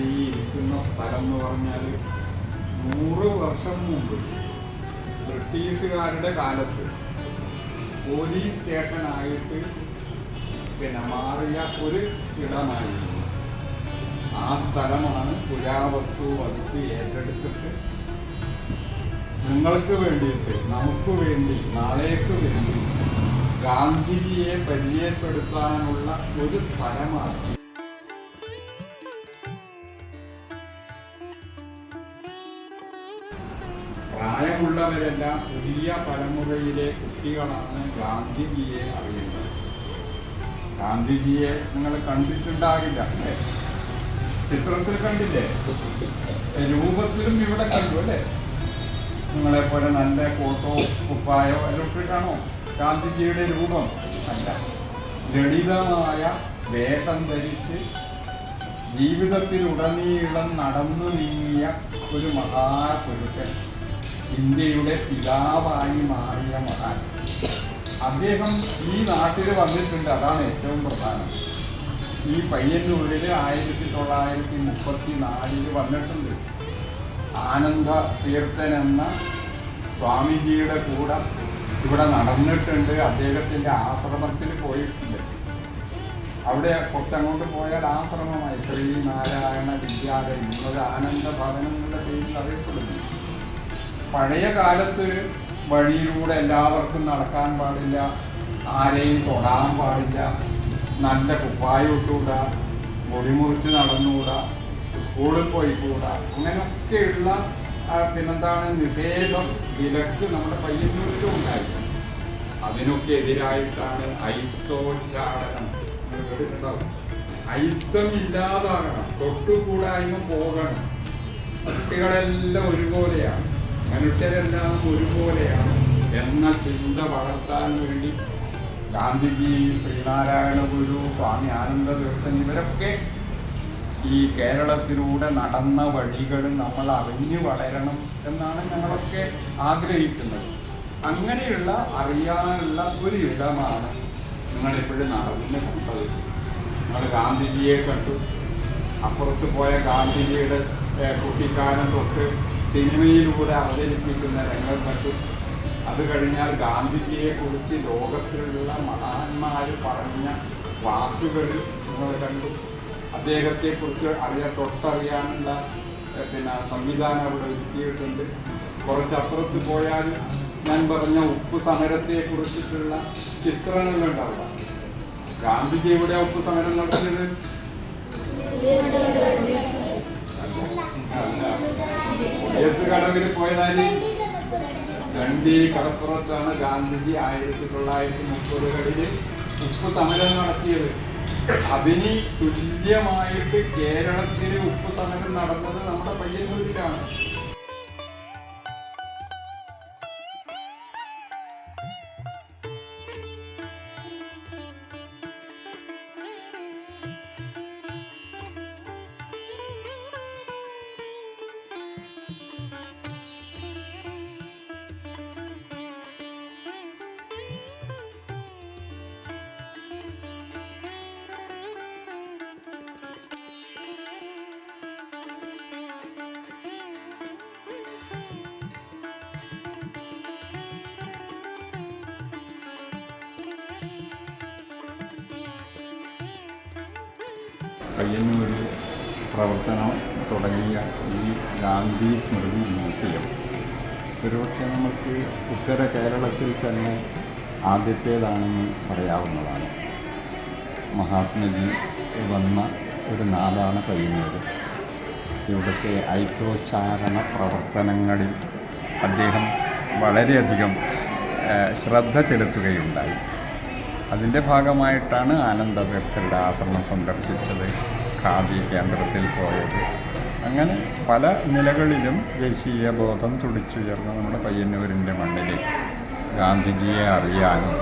ഈ ഇരിക്കുന്ന സ്ഥലം എന്ന് പറഞ്ഞാൽ നൂറ് വർഷം മുമ്പ് ബ്രിട്ടീഷുകാരുടെ കാലത്ത് പോലീസ് സ്റ്റേഷനായിട്ട് പിന്നെ മാറിയ ഒരു ഇടമായിരുന്നു. ആ സ്ഥലമാണ് പുരാവസ്തു വകുപ്പ് ഏറ്റെടുത്തിട്ട് നിങ്ങൾക്ക് വേണ്ടിയിട്ട് നമുക്ക് വേണ്ടി നാളേക്ക് വേണ്ടി ഗാന്ധിജിയെ പരിചയപ്പെടുത്താനുള്ള ഒരു സ്ഥലമാണ് പ്രായമുള്ളവരെല്ലാം പുതിയ തലമുറയിലെ കുട്ടികളാണ് ഗാന്ധിജിയെ അറിയുന്നത്. ഗാന്ധിജിയെ നിങ്ങൾ കണ്ടിട്ടുണ്ടാകില്ല അല്ലേ? ചിത്രത്തിൽ കണ്ടില്ലേ? രൂപത്തിലും ഇവിടെ കണ്ടു അല്ലേ? നിങ്ങളെ പോലെ നല്ല കോട്ടോ കുപ്പായോ എല്ലാം ഇട്ടിട്ടാണോ ഗാന്ധിജിയുടെ രൂപം? അല്ല. ലളിതമായ വേഷം ധരിച്ച് ജീവിതത്തിലുടനീളം നടന്നു നീങ്ങിയ ഒരു മഹാപുരുഷൻ. ഇന്ത്യയുടെ പിതാവായി മാറിയ മഹാൻ. അദ്ദേഹം ഈ നാട്ടിൽ വന്നിട്ടുണ്ട്. അതാണ് ഏറ്റവും പ്രധാനം. ഈ പയ്യന്നൂരിൽ ആയിരത്തി തൊള്ളായിരത്തി മുപ്പത്തി നാലിൽ വന്നിട്ടുണ്ട്. ആനന്ദ തീർത്ഥൻ എന്ന സ്വാമിജിയുടെ കൂടെ ഇവിടെ നടന്നിട്ടുണ്ട്. അദ്ദേഹത്തിന്റെ ആശ്രമത്തിൽ പോയിട്ടുണ്ട്. അവിടെ കുറച്ചങ്ങോട്ട് പോയാൽ ആശ്രമമായി. ശ്രീനാരായണ വിദ്യാലയം. ഒരു ആനന്ദ ഭവനം എന്നുള്ള പേരിൽ അറിയപ്പെടുന്നു. പഴയ കാലത്ത് വഴിയിലൂടെ എല്ലാവർക്കും നടക്കാൻ പാടില്ല ആരെയും തൊടാൻ പാടില്ല നല്ല കുപ്പായം ഇട്ടുകൂടാ മുറിമുറിച്ച് നടന്നുകൂടാ സ്കൂളിൽ പോയി പോയിക്കൂടാ അങ്ങനെയൊക്കെയുള്ള പിന്നെന്താണ് നിഷേധം വിലക്ക് നമ്മുടെ പയ്യന്നൂരിലും ഉണ്ടായിരുന്നു. അതിനൊക്കെ എതിരായിട്ടാണ് ഐത്തോച്ചാടനം കേട്ടിട്ടുണ്ടാവും ഐത്തം ഇല്ലാതാകണം തൊട്ടുകൂടായ്മ പോകണം. കുട്ടികളെല്ലാം ഒരുപോലെയാണ്. മനുഷ്യരെല്ലാം ഒരുപോലെയാണ്. എന്ന ചിന്ത വളർത്താൻ വേണ്ടി ഗാന്ധിജി ശ്രീനാരായണ ഗുരു സ്വാമി ആനന്ദ തീർത്ഥൻ ഇവരൊക്കെ ഈ കേരളത്തിലൂടെ നടന്ന വഴികൾ നമ്മൾ അറിഞ്ഞു വളരണം എന്നാണ് ഞങ്ങളൊക്കെ ആഗ്രഹിക്കുന്നത്. അങ്ങനെയുള്ള അറിയാനുള്ള ഒരു ഇടമാണ് നിങ്ങളിപ്പോഴും നടന്നു കണ്ടത്. നിങ്ങൾ ഗാന്ധിജിയെ കണ്ടു. അപ്പുറത്ത് പോയ ഗാന്ധിജിയുടെ കുട്ടിക്കാലം തൊട്ട് സിനിമയിലൂടെ അവതരിപ്പിക്കുന്ന രംഗം കണ്ടു. അത് കഴിഞ്ഞാൽ ഗാന്ധിജിയെ കുറിച്ച് ലോകത്തിലുള്ള മഹാന്മാർ പറഞ്ഞ വാക്കുകൾ നിങ്ങൾ കണ്ടു. അദ്ദേഹത്തെക്കുറിച്ച് അറിയാൻ തൊട്ടറിയാനുള്ള പിന്നെ സംവിധാനം അവിടെ ഒരുക്കിയിട്ടുണ്ട്. കുറച്ചപ്പുറത്ത് പോയാൽ ഞാൻ പറഞ്ഞ ഉപ്പ് സമരത്തെ കുറിച്ചിട്ടുള്ള ചിത്രങ്ങളുണ്ട് അവിടെ. ഗാന്ധിജി എവിടെയാണ് ഉപ്പ് സമരം നടത്തിയത്? ഏത്ത് പോയതായി ദണ്ഡി കടപ്പുറത്താണ് ഗാന്ധിജി ആയിരത്തി തൊള്ളായിരത്തി മുപ്പതുകളിൽ ഉപ്പ് സമരം നടത്തിയത്. അതിന് തുല്യമായിട്ട് കേരളത്തിൽ ഉപ്പ് സമരം നടന്നത് നമ്മുടെ പയ്യന്നൂരിലാണ്. പയ്യന്നൂരിൽ പ്രവർത്തനം തുടങ്ങിയ ഈ ഗാന്ധി സ്മൃതി മ്യൂസിയം. ഒരുപക്ഷെ നമുക്ക് ഉത്തര കേരളത്തിൽ തന്നെ ആദ്യത്തേതാണെന്ന് പറയാവുന്നതാണ്. മഹാത്മജി വന്ന ഒരു നാടാണ് പയ്യന്നൂർ ഇവിടുത്തെ ഐക്യോച്ചാരണ പ്രവർത്തനങ്ങളിൽ അദ്ദേഹം വളരെയധികം ശ്രദ്ധ ചെലുത്തുകയുണ്ടായി. അതിന്റെ ഭാഗമായിട്ടാണ് ആനന്ദതീർത്ഥരുടെ ആശ്രമം സന്ദർശിച്ചത്. ഖാദി കേന്ദ്രത്തിൽ പോയത്. അങ്ങനെ പല നിലകളിലും ദേശീയ ബോധം തുടിച്ചുയർന്ന നമ്മുടെ പയ്യന്നൂരിന്റെ മണ്ണിൽ ഗാന്ധിജിയെ അറിയാനും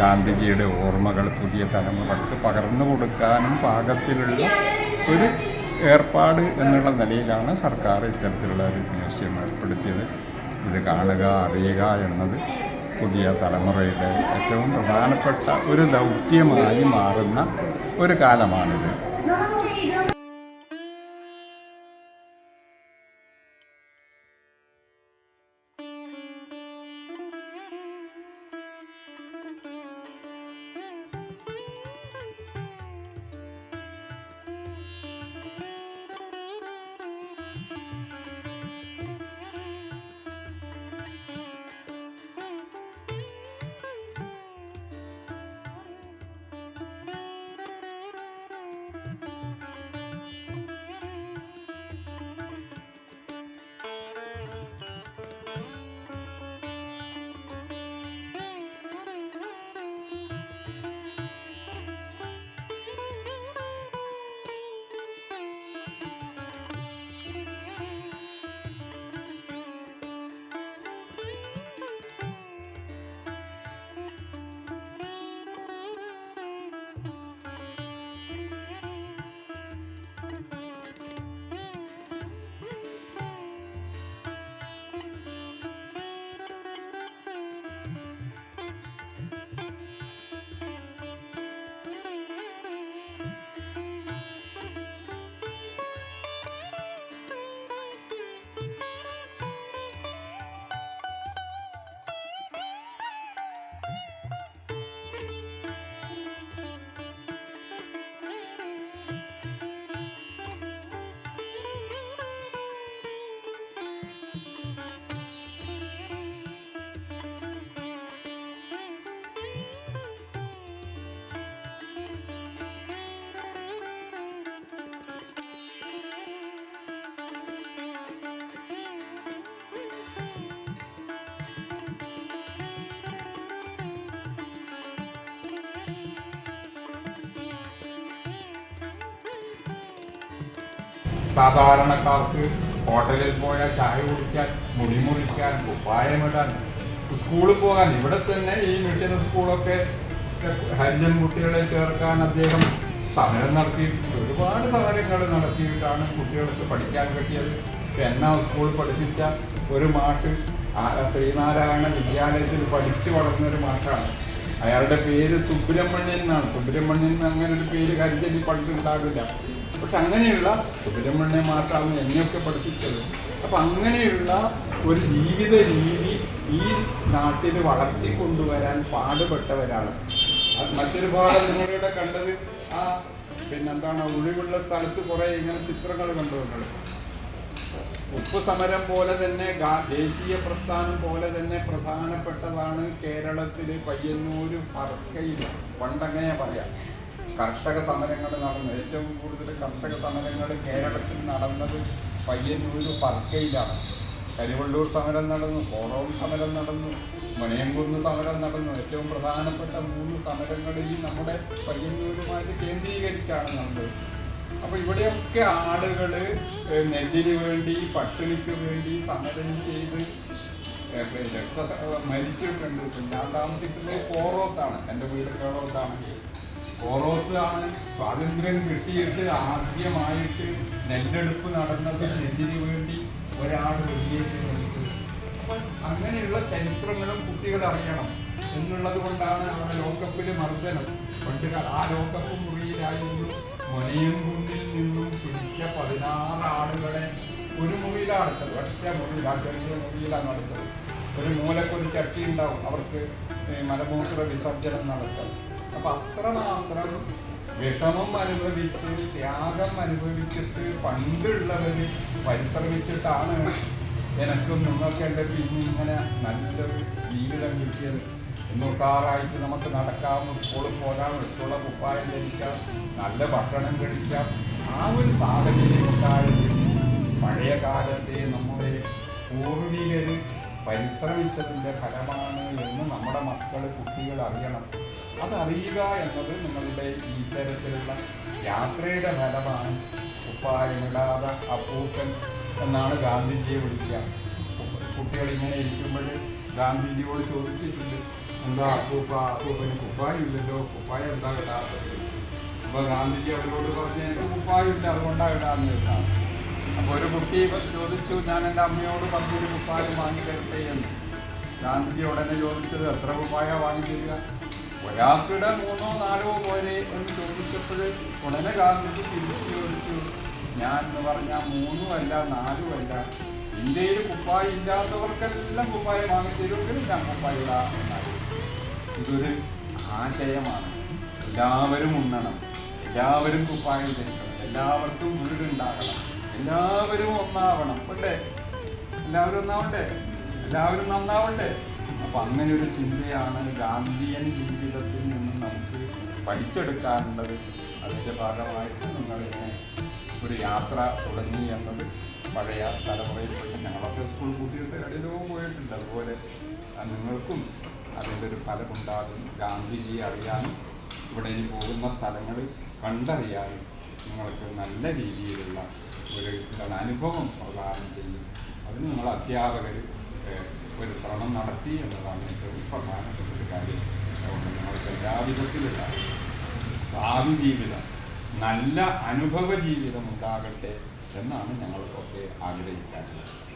ഗാന്ധിജിയുടെ ഓർമ്മകൾ പുതിയ തലമുറയ്ക്ക് പകർന്നു കൊടുക്കാനും പാകത്തിലുള്ള ഒരു ഏർപ്പാട് എന്നുള്ള നിലയിലാണ് സർക്കാർ ഇത്തരത്തിലുള്ള ഒരു മ്യൂസിയം ഏർപ്പെടുത്തിയത്. ഇത് കാണുക അറിയുക എന്നത് പുതിയ തലമുറയുടെ ഏറ്റവും പ്രധാനപ്പെട്ട ഒരു ദൗത്യമായി മാറുന്ന ഒരു കാലമാണിത്. സാധാരണക്കാർക്ക് ഹോട്ടലിൽ പോയാൽ ചായ കുടിക്കാൻ മുടി മുറിക്കാൻ കുപ്പായമിടാൻ സ്കൂളിൽ പോകാൻ. ഇവിടെ തന്നെ ഈ മിഷൻ സ്കൂളൊക്കെ ഹരിജൻ കുട്ടികളെ ചേർക്കാൻ അദ്ദേഹം സമരം നടത്തി. ഒരുപാട് സമരങ്ങൾ നടത്തിയിട്ടാണ് കുട്ടികൾക്ക് പഠിക്കാൻ പറ്റിയത്. എന്ന സ്കൂളിൽ പഠിപ്പിച്ച ഒരു മാഷ് ശ്രീനാരായണ വിദ്യാലയത്തിൽ പഠിച്ചു വളർന്ന ഒരു മാഷാണ്. അയാളുടെ പേര് സുബ്രഹ്മണ്യൻ എന്നാണ്. സുബ്രഹ്മണ്യൻ അങ്ങനെ ഒരു പേര് ഹരിജനി പണ്ടുണ്ടാകില്ല പക്ഷെ അങ്ങനെയുള്ള സുബ്രഹ്മണ്യ മാത്രമാണ് എന്നെയൊക്കെ പഠിപ്പിച്ചത്. അപ്പൊ അങ്ങനെയുള്ള ഒരു ജീവിത രീതി ഈ നാട്ടിൽ വളർത്തിക്കൊണ്ടുവരാൻ പാടുപെട്ടവരാണ്. മറ്റൊരു ഭാഗം നിങ്ങളിവിടെ കണ്ടത് ആ പിന്നെന്താണ് ഒഴിവുള്ള സ്ഥലത്ത് കുറെ ഇങ്ങനെ ചിത്രങ്ങൾ കണ്ടുവന്നത് ഉപ്പ് സമരം പോലെ തന്നെ ദേശീയ പ്രസ്ഥാനം പോലെ തന്നെ പ്രധാനപ്പെട്ടതാണ് കേരളത്തിലെ പയ്യന്നൂര് ഫർക്കയിൽ പണ്ടങ്ങനെ പറയാം. കർഷക സമരങ്ങൾ നടന്നു ഏറ്റവും കൂടുതൽ കർഷക സമരങ്ങൾ കേരളത്തിൽ നടന്നത് പയ്യന്നൂർ പർക്കയിലാണ് കരിവള്ളൂർ സമരം നടന്നു കോളവും സമരം നടന്നു മണിയംകുന്ന് സമരം നടന്നു. ഏറ്റവും പ്രധാനപ്പെട്ട മൂന്ന് സമരങ്ങളിൽ നമ്മുടെ പയ്യന്നൂരുമായിട്ട് കേന്ദ്രീകരിച്ചാണ് നടന്നത്. അപ്പോൾ ഇവിടെയൊക്കെ ആളുകൾ നെല്ലിന് വേണ്ടി പട്ടിണിക്ക് വേണ്ടി സമരം ചെയ്ത് രക്ത മരിച്ചിട്ടുണ്ട്. ഞാൻ താമസിക്കുന്നത് കോറോത്താണ്. എന്റെ വീട് കോറോത്താണ്. കോറോത്ത് ആണ്. സ്വാതന്ത്ര്യം കിട്ടിയിട്ട് ആദ്യമായിട്ട് നെല്ലെടുപ്പ് നടന്നത് നെല്ലിന് വേണ്ടി ഒരാൾ വെള്ളിയേക്ക് അങ്ങനെയുള്ള ചരിത്രങ്ങളും കുട്ടികൾ അറിയണം. എന്നുള്ളത് കൊണ്ടാണ് അവിടെ ലോകകപ്പിൽ മർദ്ദനം. പണ്ട് ആ ലോകകപ്പ് മുറിയിലായിരുന്നു. കുണ്ടിൽ നിന്നും പിടിച്ച പതിനാറ് ആളുകളെ ഒരു മുറിയിലാണ് അടച്ചത്. ഒറ്റ മുറിയിൽ ആ ചെറിയ മുറിയിലാണ് അടച്ചത്. ഒരു മൂലക്കൊരു ചട്ടി ഉണ്ടാവും. അവർക്ക് മലമൂത്ര വിസർജനം നടത്താൻ. അപ്പൊ അത്രമാത്രം വിഷമം അനുഭവിച്ച് ത്യാഗം അനുഭവിച്ചിട്ട് പണ്ടുള്ളവര് പരിശ്രമിച്ചിട്ടാണ് എനക്കും നിങ്ങൾക്ക് എന്റെ പിന്നെ ഇങ്ങനെ നല്ലൊരു ജീവിതം കിട്ടിയത്. ഇന്നുക്കാറായിട്ട് നമുക്ക് നടക്കാം സ്കൂളിൽ പോകാം ഇഷ്ടമുള്ള കുപ്പായം ധരിക്കാം നല്ല ഭക്ഷണം കഴിക്കാം. ആ ഒരു സാഹചര്യം ഉണ്ടായത് പഴയ കാലത്തെ നമ്മുടെ പൂർവികര് പരിശ്രമിച്ചതിന്റെ ഫലമാണ് എന്ന് നമ്മുടെ മക്കൾ കുട്ടികൾ അറിയണം. അതറിയുക എന്നത് നിങ്ങളുടെ ഈ തരത്തിലുള്ള യാത്രയുടെ ഫലമാണ്. ഉപ്പായമിടാതെ അപ്പൂപ്പൻ എന്നാണ് ഗാന്ധിജിയെ വിളിക്കുക. കുട്ടികൾ ഇങ്ങനെ ഇരിക്കുമ്പോൾ ഗാന്ധിജിയോട് ചോദിച്ചിട്ടുണ്ട് എന്താ അപ്പൂപ്പ അപ്പൂപ്പന് കുപ്പായില്ലല്ലോ കുപ്പായ എന്താ ഇടാത്തത് അപ്പോൾ ഗാന്ധിജി അവരോട് പറഞ്ഞ് എനിക്ക് കുപ്പായില്ല അതുകൊണ്ടാണ് ഇടാന്ന് വെച്ചാണ് അപ്പോൾ ഒരു കുട്ടി ചോദിച്ചു ഞാൻ എന്റെ അമ്മയോട് പറഞ്ഞൊരു കുപ്പായം വാങ്ങി തരട്ടെ എന്ന്? ഗാന്ധിജി ഉടനെ ചോദിച്ചത് എത്ര കുപ്പായ വാങ്ങി തരിക ഒരാൾക്കിടെ മൂന്നോ നാലോ പോരെ എന്ന് ചോദിച്ചപ്പോൾ ഉടനെ ഗാന്ധിജി തിരിച്ചു ചോദിച്ചു ഞാൻ എന്ന് പറഞ്ഞാൽ മൂന്നും അല്ല നാലും അല്ല. ഇന്ത്യയിൽ കുപ്പായി ഇല്ലാത്തവർക്കെല്ലാം കുപ്പായി വാങ്ങി തരുമെങ്കിൽ ഞാൻ കുപ്പായി ഇതൊരു ആശയമാണ്. എല്ലാവരും ഉണ്ണണം. എല്ലാവരും കുപ്പായി ധരിക്കണം. എല്ലാവർക്കും വീടുണ്ടാകണം എല്ലാവരും ഒന്നാവണം. അല്ലേ? എല്ലാവരും ഒന്നാവണ്ടേ? എല്ലാവരും നന്നാവണ്ടേ? അപ്പൊ അങ്ങനെ ഒരു ചിന്തയാണ് ഗാന്ധിയൻ ജീവിതത്തിൽ നിന്ന് നമുക്ക് പഠിച്ചെടുക്കാനുള്ളത്. അതിന്റെ ഭാഗമായിട്ട് നിങ്ങളിങ്ങനെ ഒരു യാത്ര തുടങ്ങി എന്നത് പഴയ തലമുറയിൽപ്പെട്ട് ഞങ്ങളൊക്കെ സ്കൂൾ കൂട്ടിയിട്ട് ഇടയിലോ പോയിട്ടുണ്ട്. അതുപോലെ നിങ്ങൾക്കും അതിന്റെ ഒരു ഫലമുണ്ടാകും. ഗാന്ധിജിയെ അറിയാനും ഇവിടെ ഇനി പോകുന്ന സ്ഥലങ്ങൾ കണ്ടറിയാനും നിങ്ങൾക്ക് നല്ല രീതിയിലുള്ള ഒരു അനുഭവം പ്രദാനം ചെയ്യും. അതിന് നിങ്ങൾ അധ്യാപകർ ഒരു ശ്രമം നടത്തി എന്നതാണ് ഏറ്റവും പ്രധാനപ്പെട്ട ഒരു കാര്യം. അതുകൊണ്ട് നിങ്ങൾക്ക് എല്ലാവിധത്തിലുള്ള ഭാവി ജീവിതം നല്ല അനുഭവ ജീവിതം ഉണ്ടാകട്ടെ എന്നാണ് ഞങ്ങൾക്കൊക്കെ ആഗ്രഹിക്കാറുള്ളത്